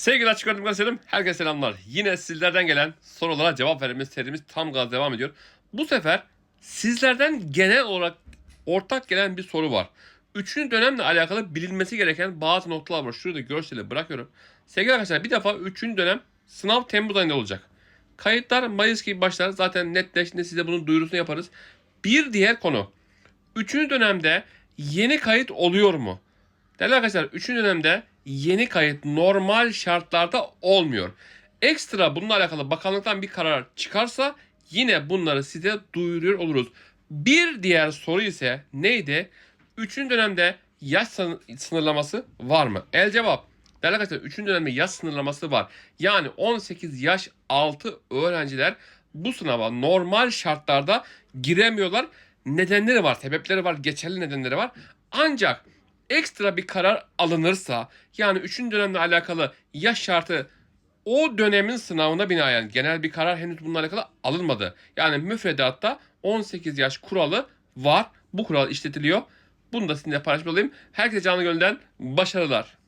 Sevgili açık öğretim kardeşlerim, herkese selamlar. Yine sizlerden gelen sorulara cevap vermemiz serimiz tam gaz devam ediyor. Bu sefer sizlerden genel olarak ortak gelen bir soru var. Üçüncü dönemle alakalı bilinmesi gereken bazı noktalar var. Şurada görseli bırakıyorum. Sevgili arkadaşlar bir defa üçüncü dönem sınav Temmuz ayında olacak. Kayıtlar Mayıs gibi başlar. Zaten netleştiğinde size bunun duyurusunu yaparız. Bir diğer konu. Üçüncü dönemde yeni kayıt oluyor mu? Değerli arkadaşlar 3. dönemde yeni kayıt normal şartlarda olmuyor. Ekstra bununla alakalı bakanlıktan bir karar çıkarsa yine bunları size duyuruyor oluruz. Bir diğer soru ise neydi? 3. dönemde yaş sın- sınırlaması var mı? El cevap. Değerli arkadaşlar 3. dönemde yaş sınırlaması var. Yani 18 yaş altı öğrenciler bu sınava normal şartlarda giremiyorlar. Nedenleri var, sebepleri var, geçerli nedenleri var. Ancak ekstra bir karar alınırsa yani 3. dönemle alakalı yaş şartı o dönemin sınavına binaen genel bir karar henüz bununla alakalı alınmadı. Yani müfredatta 18 yaş kuralı var. Bu kural işletiliyor. Bunu da sizinle paylaşmış olayım. Herkese canlı gönülden başarılar.